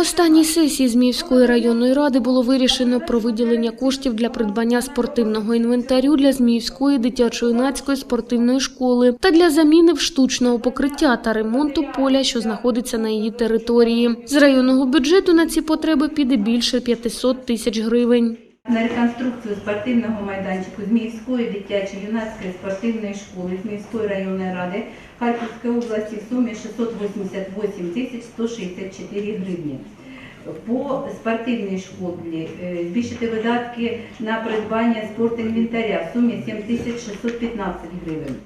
Останній сесії Зміївської районної ради було вирішено про виділення коштів для придбання спортивного інвентарю для Зміївської дитячо-юнацької спортивної школи та для заміни штучного покриття та ремонту поля, що знаходиться на її території. З районного бюджету на ці потреби піде більше 500 тисяч гривень. На реконструкцію спортивного майданчику з міської дитячо-юнацької спортивної школи з міської районної ради Харківської області в сумі 688 тисяч 164 гривні. По спортивній школі е, збільшити видатки на придбання спортінвентаря в сумі 7615 гривень.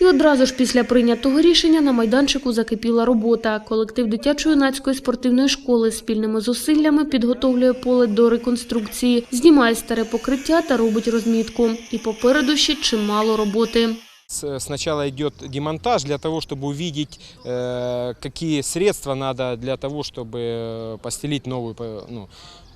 І одразу ж після прийнятого рішення на майданчику закипіла робота. Колектив дитячо-юнацької спортивної школи спільними зусиллями підготовлює поле до реконструкції, знімає старе покриття та робить розмітку. І попереду ще чимало роботи. С- Сначала идет демонтаж для того, чтобы увидеть, э, какие средства надо для того, чтобы э, постелить новое по- ну,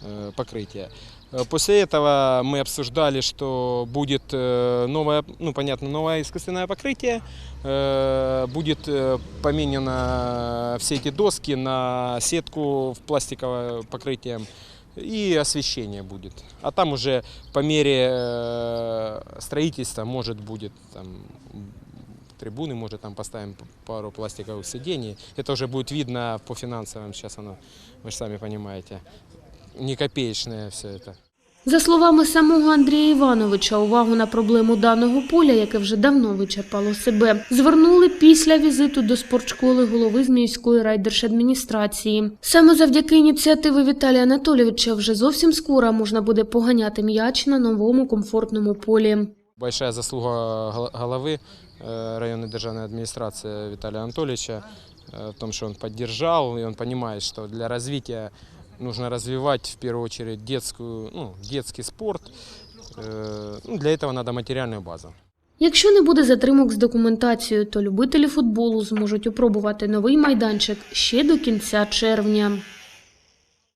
э, покрытие. Э, После этого мы обсуждали, что будет э, новое, ну понятно, новое искусственное покрытие, э, будет э, поменено все эти доски на сетку в пластиковое покрытие и освещение будет. А там уже по мере э, строительства может будет там трибуны, может там поставим п- пару пластиковых сидений. Это уже будет видно по финансовым, сейчас оно, вы же сами понимаете, не копеечное все это. За словами самого Андрія Івановича, увагу на проблему даного поля, яке вже давно вичерпало себе, звернули після візиту до спортшколи голови Зміївської райдержадміністрації. Саме завдяки ініціативи Віталія Анатолійовича вже зовсім скоро можна буде поганяти м'яч на новому комфортному полі. Большая заслуга гол- головы э, районной державной администрации Виталия Анатольевича э, в том, что он поддержал, и он понимает, что для развития нужно развивать в первую очередь детскую, ну, детский спорт. Э, ну, Для этого надо материальную базу. Якщо не буде затримок з документацією, то любителі футболу зможуть опробувати новий майданчик ще до кінця червня.